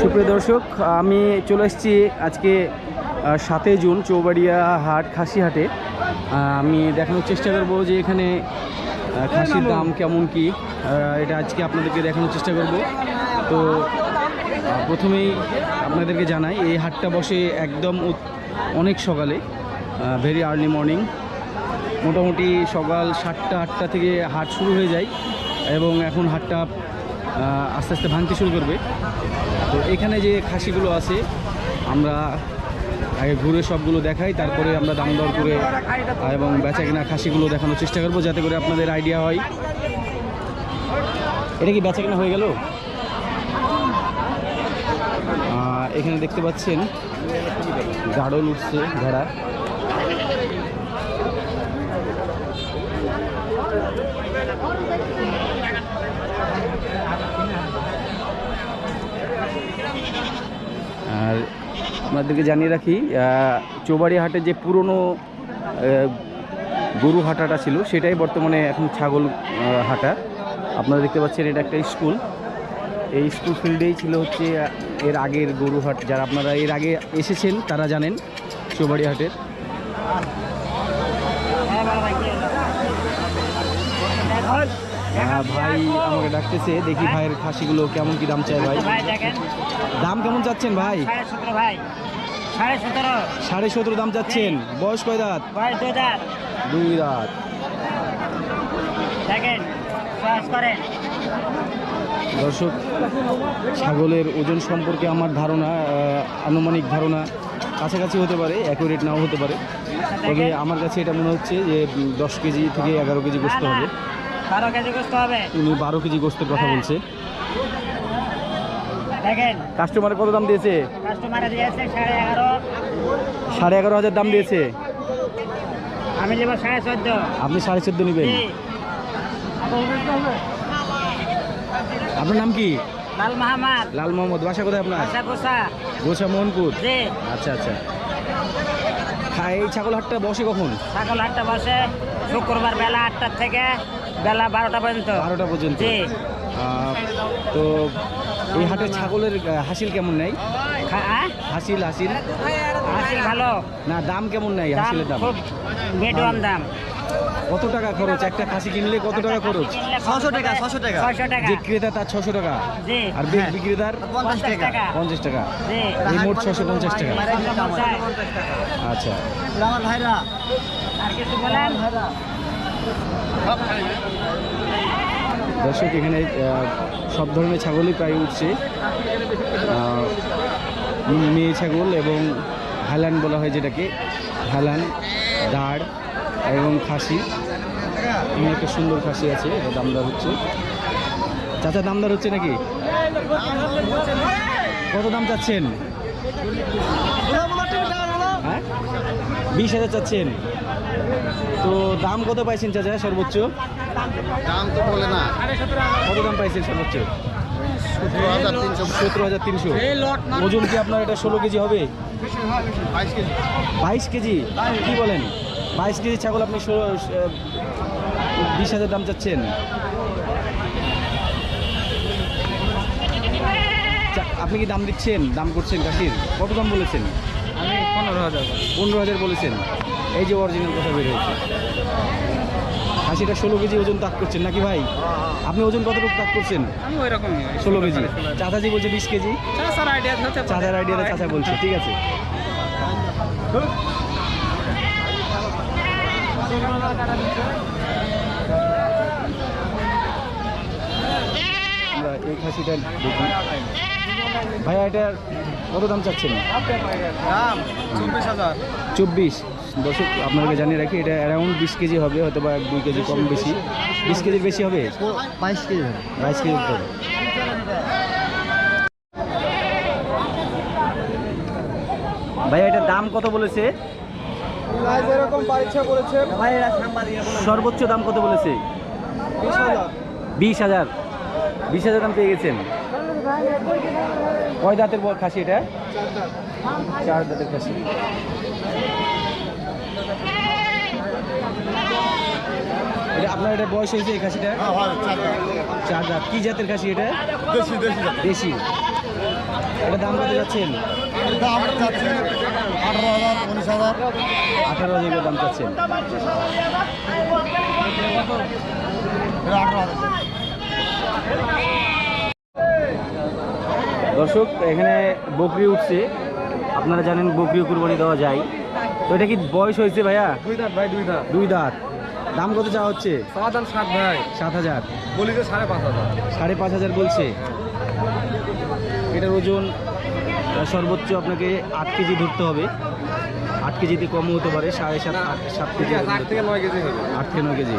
সুপ্রিয় দর্শক, আমি চলে এসেছি আজকে সাতই জুন চৌবাড়িয়া হাট খাসি হাটে আমি দেখানোর চেষ্টা করব যে এখানে খাসির দাম কেমন কি। এটা আজকে আপনাদেরকে দেখানোর চেষ্টা করব। তো প্রথমেই আপনাদেরকে জানাই, এই হাটটা বসে একদম অনেক সকালে ভেরি আর্লি মর্নিং মোটামুটি সকাল সাতটা, আটটা থেকে হাট শুরু হয়ে যায় এবং এখন হাটটা আস্তে আস্তে ভাঙতে শুরু করবে। তো এখানে যে খাসিগুলো আছে, আমরা আগে ঘুরে সবগুলো দেখাই, তারপরে আমরা দাম দর করে এবং বেচা কেনা খাসিগুলো দেখানোর চেষ্টা করব, যাতে করে আপনাদের আইডিয়া হয়। এটা কি বেচা কেনা হয়ে গেল? এখানে দেখতে পাচ্ছেন গাড়ল উঠছে ভেড়া। আর আপনাদেরকে জানিয়ে রাখি চৌবাড়ি হাটে যে পুরনো গরু হাটাটা ছিল, সেটাই বর্তমানে এখন ছাগল হাটা। আপনারা দেখতে পাচ্ছেন এটা একটা স্কুল। এই স্কুল ফিল্ডেই ছিল হচ্ছে এর আগের গরু হাট। যারা আপনারা এর আগে এসেছেন, তারা জানেন চৌবাড়ি হাটের ভাই আমাকে ডাকতেছে দেখি ভাইয়ের খাসিগুলো কেমন কি দাম চায় ভাই। দাম কেমন চাচ্ছেন ভাই? সাড়ে সতেরো ভাই। সাড়ে সতেরো। দাম চাচ্ছেন। বয়স কয় দাঁত? দুই দাঁত। দর্শক ছাগলের ওজন সম্পর্কে আমার ধারণা আনুমানিক ধারণা কাছাকাছি হতে পারে অ্যাকুরেট নাও হতে পারে। তবে আমার কাছে এটা মনে হচ্ছে যে দশ কেজি থেকে এগারো কেজি গোস্ত হবে। বারো কেজি করতে হবে। উনি বারো কেজি গোস্তের কথা বলছে। দেখেন। কাস্টমার কত দাম দিয়েছে? কাস্টমারে দিয়েছে সাড়ে এগারো। সাড়ে এগারো হাজার দাম দিয়েছে? আমি নেব সাড়ে চোদ্দ। আপনি সাড়ে চোদ্দ নেবেন? আপনার নাম কি? লাল মাহমাদ। লাল মোহাম্মদ বাসা কোথায় আপনার? গোসা। মোহনপুর? জি। আচ্ছা আচ্ছা। হ্যাঁ এই ছাগল হাটটা বসে কখন? ছাগল আটটা বসে শুক্রবার বেলা আটটার থেকে। বেলা বারোটা পর্যন্ত। বারোটা পর্যন্ত। জি। তো এই হাটের ছাগলের হাসিল কেমন নেই? হাসিল হাসিল? হাসিল ভালো। না দাম কেমন নেই হাসিলের দাম? মিডিয়াম দাম। কত টাকা খরচ? একটা খাসি কিনলে কত টাকা খরচ? ছশো টাকা ছশো টাকা। ছশো টাকা। যে ক্রেতা তার ছশো টাকা। আর বি- বিক্রেতার পঞ্চাশ টাকা। পঞ্চাশ টাকা। জি। এই মোট ছশো পঞ্চাশ টাকা। আচ্ছা। আমার ভাইরা। আর কিছু বলেন? দর্শক, এখানে সব ধরনের ছাগলই প্রায় উঠছে। মেয়ে ছাগল এবং হালান বলা হয় যেটাকে। হালান, দাঁড় এবং খাসি। একটা সুন্দর খাসি আছে, এটা দামদার হচ্ছে। চাচা, দামদার হচ্ছে নাকি? কত দাম চাচ্ছেন? হ্যাঁ? বিশ হাজার চাচ্ছেন। তো দাম কত পাইছেন চাচা সর্বোচ্চ? দাম তো বলে না। কত দাম পাইছেন সর্বোচ্চ? সতেরো হাজার তিনশো। সতেরো হাজার তিনশো। ওজন কি আপনার এটা ষোলো কেজি হবে? বাইশ কেজি। কি বলেন? বাইশ কেজি ছাগল আপনি ষোলো বিশ হাজার দাম চাচ্ছেন। চা- আপনি কি দাম দিচ্ছেন? দাম করছেন কাশির কত দাম বলেছেন? পনেরো হাজার। পনেরো হাজার বলেছেন। এই যে অরিজিনাল কথা বের হয়েছে। খাসিটা ষোলো কেজি ওজন তাক করছেন নাকি ভাই? আপনি ওজন কতটুকু তাক করছেন? আমি ওই রকমই ষোলো কেজি। চাচাজি বলছে বিশ কেজি। স্যার আইডিয়া চাচার আইডিয়াটা চাচা বলছে ঠিক আছে। আমরা এই খাসিটা দেখি। ভাইয়া এটার কত দাম চাচ্ছেন? দাম চব্বিশ হাজার। চব্বিশ। দর্শক আপনাকে জানিয়ে রাখি এটা অ্যারাউন্ড বিশ কেজি হবে হয়তো বা এক দুই কেজি কম বেশি। বিশ কেজির বেশি হবে? বাইশ কেজি বাইশ কেজি হবে ভাইয়া এটার দাম কত বলেছে? সর্বোচ্চ দাম কত বলেছে? বিশ হাজার। বিশ হাজার দাম পেয়ে গেছেন। কয় দাঁতের খাসি এটা? চার দাঁতের খাসি। এটা আপনার এটা বয়স হয়েছে এই খাসিটা চার দাঁত। কি জাতের খাসি এটা? দেশি এটা দাম কত যাচ্ছেন? আঠারো হাজার দাম চাচ্ছেন আঠারো হাজার। দর্শক এখানে বকরি উঠছে। আপনারা জানেন বকরিও কুরবানি দেওয়া যায়। তো এটা কি বয়স হয়েছে ভাইয়া? দুই দাঁত ভাই দুই দাঁত। দুই দাঁত। দাম কত চাওয়া হচ্ছে? সাত দাম ষাট ভাই। সাত হাজার। বলি তো সাড়ে পাঁচ হাজার। সাড়ে পাঁচ হাজার বলছে। এটার ওজন সর্বোচ্চ আপনাকে আট কেজি ধরতে হবে। আট কেজিতে কমও হতে পারে সাড়ে সাত আট সাত কেজি আট থেকে নয় কেজি হবে। আট থেকে নয় কেজি।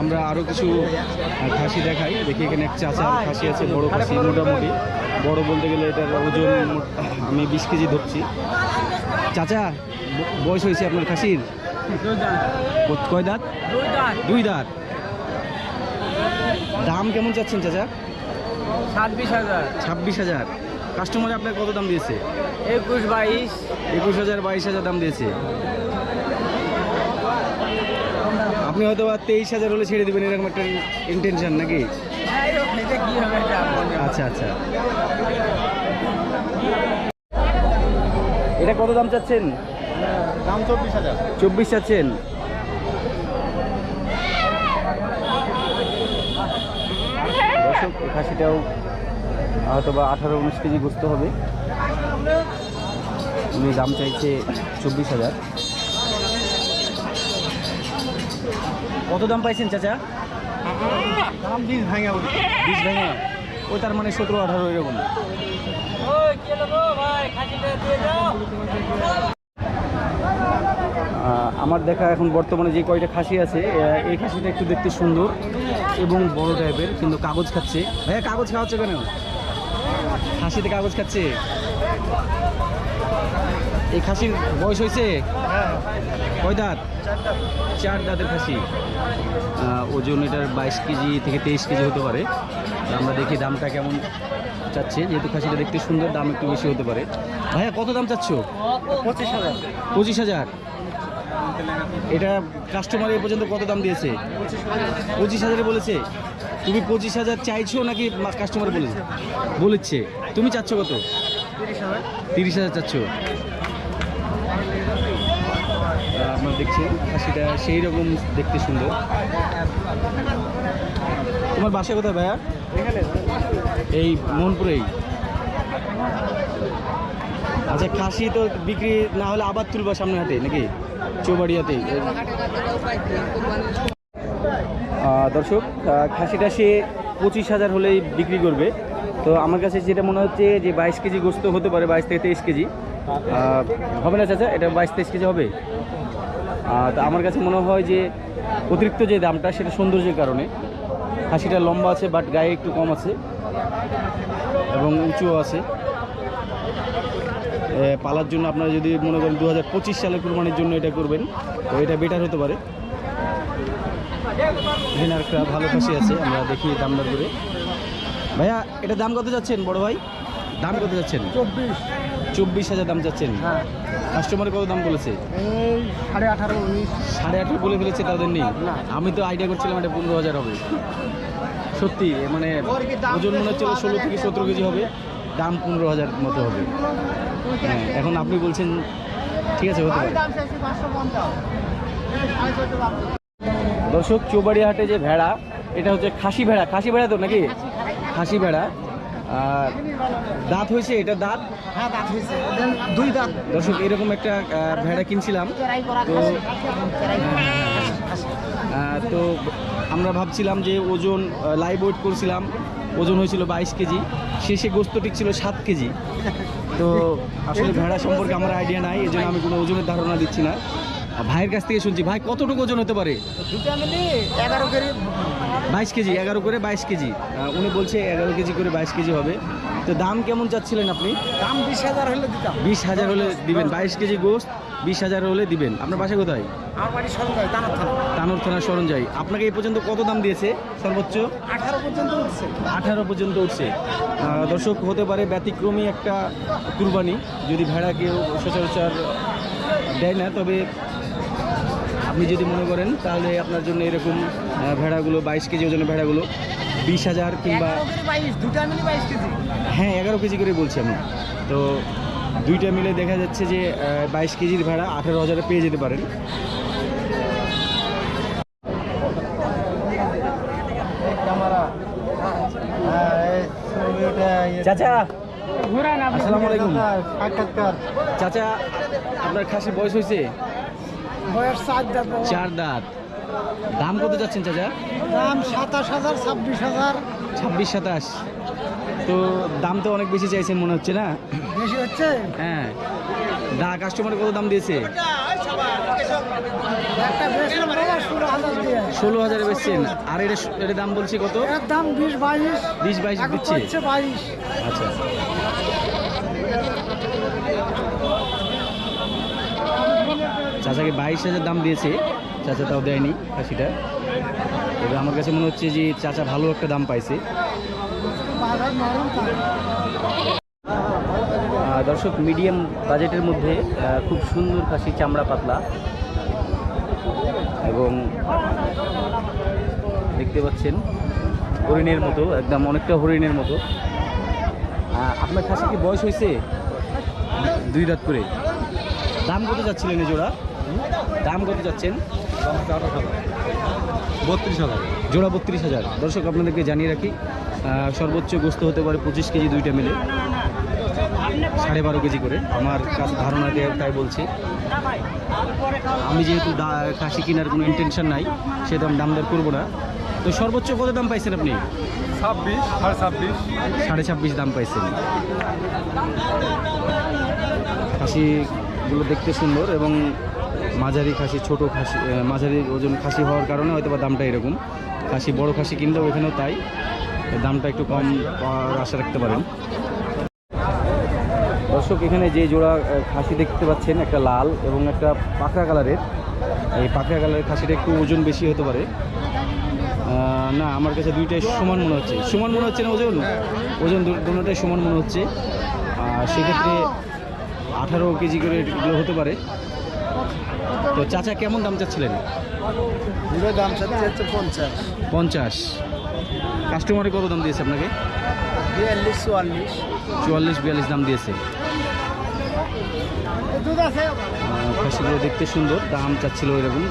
আমরা আরও কিছু খাসি দেখাই। দেখি এখানে এক চাচা খাসি আছে বড় খাসি মোটামুটি। বড় বলতে গেলে এটার ওজন আমি বিশ কেজি ধরছি। চাচা বয়স হয়েছে আপনার খাসির? কয় দাঁত দুই দাঁত? দুই দাঁত। দাম কেমন চাচ্ছেন চাচা? ছাব্বিশ হাজার। ছাব্বিশ হাজার। কাস্টমার আপনার কত দাম দিয়েছে? একুশ বাইশ। একুশ হাজার বাইশ হাজার দাম দিয়েছে। আপনি হয়তো বা তেইশ হাজার হলে ছেড়ে দেবেন এরকম একটা ইন্টেনশন নাকি? কি হবে আচ্ছা আচ্ছা। এটা কত দাম চাচ্ছেন? দাম চব্বিশ হাজার। চব্বিশ চাচ্ছেন। দর্শক খাসিটাও হয়তো বা আঠারো উনিশ কেজি গোস্ত হবে। উনি দাম চাইছে চব্বিশ হাজার। কত দাম পাইছেন চাচা? দাম ভাঙা ওই তার মানে সতেরো আঠারো এরকম। আমার দেখা এখন বর্তমানে যে কয়টা খাসি আছে এই খাসিটা একটু দেখতে সুন্দর এবং বড় টাইপের কিন্তু কাগজ খাচ্ছে। ভাইয়া কাগজ খাওয়াচ্ছে কেন? খাসিতে কাগজ খাচ্ছে। এই খাসির বয়স হয়েছে? কয় দাঁত? চার দাঁতের খাসি। ওজন এটার বাইশ কেজি থেকে তেইশ কেজি হতে পারে। আমরা দেখি দামটা কেমন চাচ্ছে। যেহেতু খাসিটা দেখতে সুন্দর দাম একটু বেশি হতে পারে। ভাইয়া কত দাম চাচ্ছ? পঁচিশ হাজার। পঁচিশ হাজার। এটা কাস্টমার এ পর্যন্ত কত দাম দিয়েছে? পঁচিশ হাজারে বলেছে। তুমি পঁচিশ হাজার চাইছো নাকি কাস্টমার বলেছে? বলেছে। তুমি চাচ্ছ কত? তিরিশ হাজার চাচ্ছ। আপনার দেখছেন খাসিটা সেই রকম দেখতে সুন্দর। তোমার বাসা কোথায় ভাইয়া? এই মনপুরেই আচ্ছা খাসি তো বিক্রি না হলে আবার তুলবা সামনে হাতে নাকি? চৌবাড়িয়াতেই। আহ, দর্শক খাসি খাসিটা সে পঁচিশ হাজার হলেই বিক্রি করবে। তো আমার কাছে যেটা মনে হচ্ছে যে বাইশ কেজি গোস্ত হতে পারে, বাইশ থেকে তেইশ কেজি। হবে না চাচা? এটা বাইশ তেইশ কেজি হবে? তো আমার কাছে মনে হয় যে অতিরিক্ত যে দামটা, সেটা সৌন্দর্যের কারণে। খাসিটা লম্বা আছে বাট গায়ে একটু কম আছে এবং উঁচুও আছে। পালার জন্য আপনারা যদি মনে করেন দু হাজার পঁচিশ সালের কুরবানির জন্য এটা করবেন, তো এটা বেটার হতে পারে। একটা ভালো খুশি আছে আমরা দেখি দাম দর করে। ভাইয়া এটা দাম কত যাচ্ছেন বড় ভাই? দাম কত যাচ্ছেন? চব্বিশ। চব্বিশ হাজার দাম যাচ্ছেন। হ্যাঁ। কাস্টমার কত দাম বলেছে? সাড়ে আঠারো উনিশ। সাড়ে আঠারো বলে ফেলেছে তাদের নেই। আমি তো আইডিয়া করছিলাম এটা পনেরো হাজার হবে। সত্যি মানে ওজন মনে হচ্ছে ষোলো থেকে সতেরো কেজি হবে দাম পনেরো হাজার মতো হবে। হ্যাঁ এখন আপনি বলছেন ঠিক আছে হতে পারে। দর্শক চৌবাড়ি হাটে যে ভেড়া এটা হচ্ছে খাসি ভেড়া। খাসি ভেড়া তো নাকি? খাসি ভেড়া আর দাঁত হয়েছে এটা দাঁত? হ্যাঁ দাঁত হয়েছে। দুই দাঁত। দর্শক এরকম একটা ভেড়া কিনছিলাম। তো তো আমরা ভাবছিলাম যে ওজন লাইভ ওয়েট করছিলাম। ওজন হয়েছিল বাইশ কেজি। শেষে গোস্ত ঠিক ছিল সাত কেজি। তো আসলে ভেড়া সম্পর্কে আমার আইডিয়া নাই এই জন্য আমি কোনো ওজনের ধারণা দিচ্ছি না। ভাইয়ের কাছ থেকে শুনছি। ভাই কতটুকু ওজন হতে পারে? এগারো কেজি। বাইশ কেজি এগারো করে বাইশ কেজি। উনি বলছে এগারো কেজি করে বাইশ কেজি হবে। তো দাম কেমন চাচ্ছিলেন আপনি? দাম বিশ হাজার হলে দিতাম। বিশ হাজার হলে দিবেন বাইশ কেজি গোস্ত বিশ হাজার হলে দিবেন। আপনার বাসা কোথায়? আমার বাড়ি সরকার দানার থানা। তানোর আপনাকে এই পর্যন্ত কত দাম দিয়েছে সর্বোচ্চ? আঠারো পর্যন্ত উঠছে। আঠারো পর্যন্ত উঠছে। দর্শক হতে পারে ব্যতিক্রমী একটা কুরবানি। যদি ভেড়া কেউ সচরাচর দেয় না তবে আপনি যদি মনে করেন তাহলে আপনার জন্য এরকম ভেড়াগুলো বাইশ কেজি ওজনের ভেড়াগুলো বিশ হাজার কিংবা হ্যাঁ এগারো কেজি করে বলছি আমি। তো দুইটা মিলে দেখা যাচ্ছে যে বাইশ কেজির ভাড়া আঠারো হাজারে পেয়ে যেতে পারেন। চাচা! আসসালামু আলাইকুম। চাচা আপনার খাসি বয়স হয়েছে? বয়স চার দাঁত দাম কত যাচ্ছেন চাচা? দাম সাতাশ হাজার ছাব্বিশ হাজার। ছাব্বিশ সাতাশ। তো দাম তো অনেক বেশি চাইছেন মনে হচ্ছে না? বেশি হচ্ছে? হ্যাঁ। দা কাস্টমার কত দাম দিয়েছে? ষোলো হাজার বেচছেন। আর এটা দাম বলছি কত? দাম বিশ বাইশ। বিশ বাইশ দিচ্ছে। আচ্ছা। চাচাকে বাইশ হাজার দাম দিয়েছে। চাচা তাও দেয়নি খাসিটা। তবে আমার কাছে মনে হচ্ছে যে চাচা ভালো একটা দাম পাইছে। দর্শক মিডিয়াম বাজেটের মধ্যে খুব সুন্দর খাসি চামড়া পাতলা। এবং দেখতে পাচ্ছেন হরিণের মতো একদম অনেকটা হরিণের মতো। আপনার খাসি কি বয়স হয়েছে? দুই রাত করে। দাম কত যাচ্ছিলেন এই জোড়া? দাম কত যাচ্ছেন? বত্রিশ হাজার। জোড়া বত্রিশ হাজার। দর্শক আপনাদেরকে জানিয়ে রাখি সর্বোচ্চ গোস্ত হতে পারে পঁচিশ কেজি দুইটা মিলে সাড়ে বারো কেজি করে। আমার কাছে ধারণা দিয়ে তাই বলছি। আমি যেহেতু খাসি কেনার কোনো ইন্টেনশন নাই সেহেতু আমি দাম দর করব না। তো সর্বোচ্চ কত দাম পাইছেন আপনি? ছাব্বিশ সাড়ে ছাব্বিশ। সাড়ে ছাব্বিশ দাম পাইছেন। খাসিগুলো দেখতে সুন্দর এবং মাঝারি খাসি, ছোট খাসি মাঝারি ওজন খাসি হওয়ার কারণে হয়তো বা দামটা এরকম। খাসি বড় খাসি কিনলেও এখানেও তাই। দামটা একটু কম আশা রাখতে পারেন। দর্শক, এখানে যে জোড়া খাসি দেখতে পাচ্ছেন, একটা লাল এবং একটা পাকড়া কালারের। এই পাকড়া কালারের খাসিটা একটু ওজন বেশি হতে পারে। না, আমার কাছে দুইটাই সমান মনে হচ্ছে। সমান মনে হচ্ছে না ওজন? ওজন দু- দুটোটাই সমান মনে হচ্ছে। আর সেক্ষেত্রে আঠারো কেজি করে হতে পারে। তো চাচা কেমন দাম চাচ্ছিলেন? দাম চাচ্ছে হচ্ছে পঞ্চাশ। পঞ্চাশ। কাস্টমারে কত দাম দিয়েছে আপনাকে? বিয়াল্লিশ চুয়াল্লিশ। চুয়াল্লিশ বিয়াল্লিশ দাম দিয়েছে। খাসিগুলো দেখতে সুন্দর দাম চাচ্ছিল এরকম।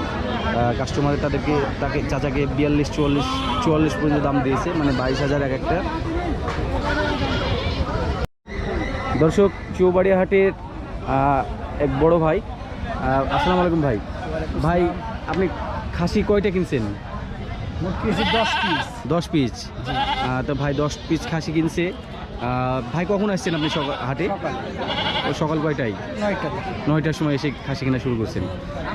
কাস্টমার তাদেরকে তাকে চাচাকে বিয়াল্লিশ চুয়াল্লিশ চুয়াল্লিশ পর্যন্ত দাম দিয়েছে মানে বাইশ হাজার এক একটা। দর্শক চৌবাড়িয়া হাটের আহ, এক বড় ভাই আসসালামু আলাইকুম ভাই। ভাই আপনি খাসি কয়টা কিনছেন? দশ পিস। তো ভাই দশ পিস খাসি কিনছে। ভাই কখন আসছেন আপনি সকাল হাটে? সকাল। ও সকাল কয়টায়? নয়টার সময় এসে খাসি কেনা শুরু করছেন।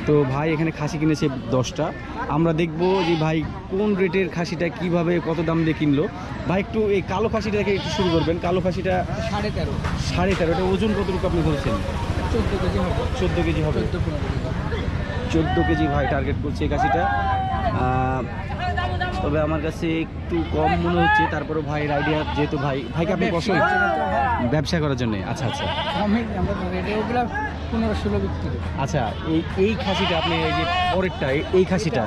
তো ভাই এখানে খাসি কিনেছে দশটা। আমরা দেখব যে ভাই কোন রেটের খাসিটা কীভাবে কত দাম দিয়ে কিনলো। ভাই একটু এই কালো খাসিটা থেকে একটু শুরু করবেন। কালো খাসিটা সাড়ে তেরো। সাড়ে তেরো। এটা ওজন কতটুকু আপনি ধরেছেন চোদ্দ কেজি হবে। চোদ্দ কেজি হবে। চোদ্দ ভাই টার্গেট করছে এই খাসিটা তবে আমার কাছে একটু কম মনে হচ্ছে তারপরে ভাইয়ের আইডিয়া যেহেতু ভাই ভাইকে আপনি কষ্ট ব্যবসা করার জন্য? আচ্ছা আচ্ছা। পনেরো ষোলো বিক্রি আচ্ছা এই এই খাসিটা আপনি এই যে পরেরটা এই- এই খাসিটা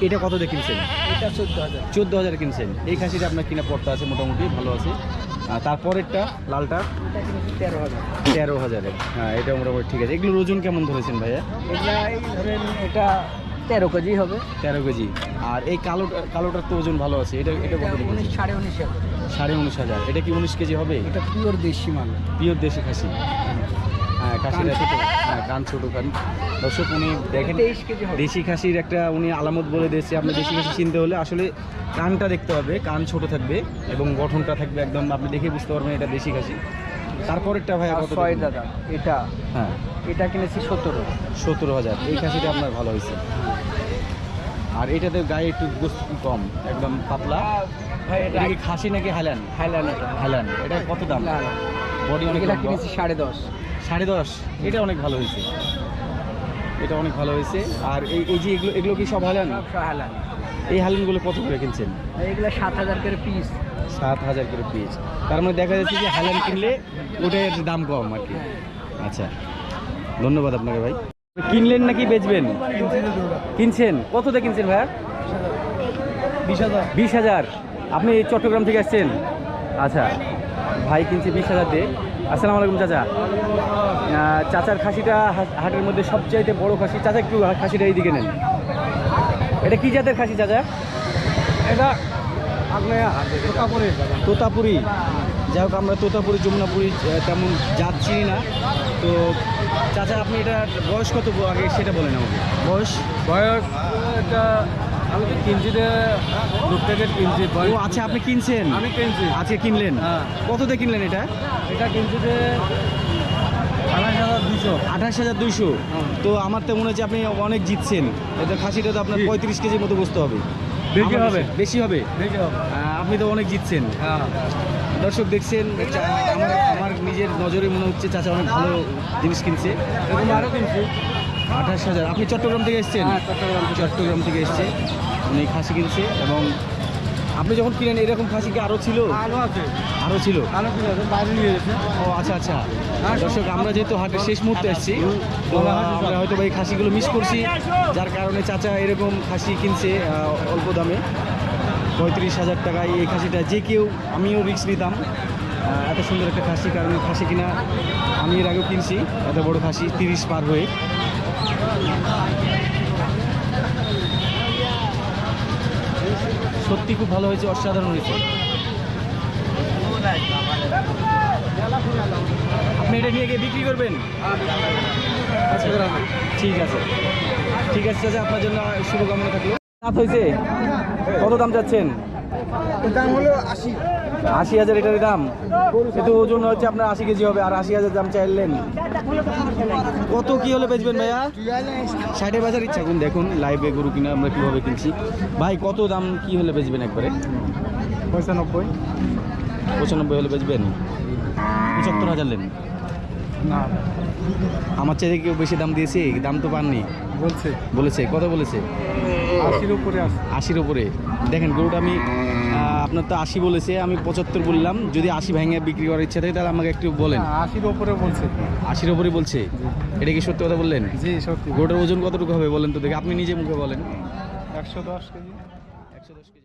এটা কত দিয়ে কিনছেন? এটা চোদ্দ হাজার। চোদ্দ হাজার কিনছেন। এই খাসিটা আপনার কিনা পড়তে আছে মোটামুটি ভালো আছে। আর তারপরেরটা লালটা? তেরো হাজার তেরো হাজারের। হ্যাঁ এটা মোটামুটি ঠিক আছে। এগুলোর ওজন কেমন ধরেছেন ভাইয়া? ধরেন এটা তেরো কেজি হবে। তেরো কেজি। আর এই কালোটা কালোটার তো ওজন ভালো আছে। এটা এটা কত উনিশ সাড়ে উনিশ হাজার। সাড়ে উনিশ হাজার। এটা কি উনিশ কেজি হবে? এটা পিওর দেশি মাল। পিওর দেশি খাসি। হ্যাঁ খাসিটা কান ছোট। হ্যাঁ কান দর্শক উনি দেখেন দেশি খাসির একটা উনি আলামত বলে দিয়েছে। আপনি দেশি খাসি চিনতে হলে আসলে কানটা দেখতে হবে কান ছোট থাকবে এবং গঠনটা থাকবে একদম আপনি দেখে বুঝতে পারবেন এটা দেশি খাসি। তারপরেরটা ভাই ছয় দাদা এটা। হ্যাঁ। এটা কিনেছি সতেরো। সত্তর হাজার। এই খাসিটা আপনার ভালো হয়েছে। আর এটাতে গায়ে একটু গোস্ত কম একদম পাতলা। ভাই এটা কি খাসি নাকি হাইল্যান্ড হাইল্যান্ড হাইল্যান্ড এটা কত দাম। বডি অনেক কিনেছি সাড়ে দশ। সাড়ে দশ। এটা অনেক ভালো হয়েছে। এটা অনেক ভালো হয়েছে। আর এই এই যে এগুলো এগুলো কি সব সব এই হাইল্যান্ডগুলো কত করে কিনছেন? এইগুলো সাত হাজার করে পিস সাত হাজার করে পিস তার মানে দেখা যাচ্ছে যে হাইল্যান্ড কিনলে ওটার দাম কম আর কি। আচ্ছা। ধন্যবাদ আপনাকে ভাই। কিনলেন নাকি বেচবেন? কিনছেন? কততে কিনছেন ভাইয়া বিশ হাজার। বিশ হাজার। আপনি চট্টগ্রাম থেকে আসছেন? আচ্ছা। ভাই কিনছে বিশ হাজার দিয়ে। আসসালামু আলাইকুম চাচা। চাচার খাসিটা হাটের মধ্যে সবচাইতে বড় খাসি। চাচা একটু খাসিটা এইদিকে নেন। এটা কি জাতের খাসি চাচা? এটা তোতাপুরি। তোতাপুরি। যাই হোক আমরা তোতাপুরি যমুনাপুরি তেমন চিনি না। তো চাচা আপনি এটা বয়স কত আগে সেটা বলেন আমাকে। বয়স? বয়স এটা আমি তো কিনছি যে দু কিনছি ও আচ্ছা আপনি কিনছেন? আমি কিনছি। আজকে কিনলেন? হ্যাঁ। কততে কিনলেন এটা? এটা কিনছি যে আঠাশ হাজার দুইশো? তো আমার তো মনে হচ্ছে আপনি অনেক জিতছেন। এটা খাসিটা তো আপনার পঁয়ত্রিশ কেজির মতো বসতে হবে। বেশি হবে। বেশি আপনি তো অনেক জিতছেন। হ্যাঁ। দর্শক দেখছেন আমার আমার নিজের নজরে মনে হচ্ছে চাচা অনেক ভালো জিনিস কিনছে। এরকম আরও কিনছি। আঠাশ হাজার। আপনি চট্টগ্রাম থেকে এসেছেন? হ্যাঁ, চট্টগ্রাম থেকে। এসছে। উনি খাসি কিনছে এবং আপনি যখন কিনেন এরকম খাসি কি আরও ছিল? আরও আছে। আরও ছিল? আরও কিনে বাইরে নিয়ে গেছে। ও আচ্ছা আচ্ছা। হ্যাঁ, দর্শক আমরা যেহেতু হাটের শেষ মুহূর্তে এসেছি তো আমরা হয়তো এই খাসিগুলো মিস করছি যার কারণে চাচা এরকম খাসি কিনছে অল্প দামে। পঁয়ত্রিশ হাজার টাকায় এই খাসিটা। যে কেউ আমিও রিক্স নিতাম। এত সুন্দর একটা খাসি কারণ খাসি কিনা আমি এর আগেও কিনছি এত বড় খাসি তিরিশ পার হয়ে। সত্যি খুব ভালো হয়েছে, অসাধারণ হয়েছে। আপনি এটা নিয়ে গিয়ে বিক্রি করবেন? আচ্ছা ঠিক আছে। ঠিক আছে, চাচা, আপনার জন্য শুভকামনা থাকল। হয়েছে। কত দাম চাচ্ছেন? দাম হলো আশি। আশি হাজার এটার দাম। কিন্তু ওজন হচ্ছে আপনার আশি কেজি হবে আর আশি হাজার দাম চাইলেন। কত কি হলে বেচবেন ভাইয়া? ষাটের বাজার ইচ্ছা। করুন দেখুন লাইভে গরু কিনা আমরা কীভাবে কিনছি। ভাই কত দাম কি হলে বেচবেন একবারে? পঁচানব্বই পঁচানব্বই হলে বেচবেন? পঁচাত্তর হাজার নেন। না। আমার চাইতে কেউ বেশি দাম দিয়েছে? দাম তো পাননি। বলছে। বলেছে। কত বলেছে? আশির উপরে আশির উপরে। দেখেন গরুটা আমি আপনার তো আশি বলেছে আমি পঁচাত্তর বললাম। যদি আশি ভেঙে বিক্রি করার ইচ্ছা থাকে তাহলে আমাকে একটু বলেন। আশির ওপরে বলছে। আশির ওপরে বলছে? এটা কি সত্যি কথা বললেন? জি সত্যি। গরুটার ওজন কতটুকু হবে বলেন তো দেখে আপনি নিজে মুখে বলেন। একশো দশ কেজি। একশো দশ কেজি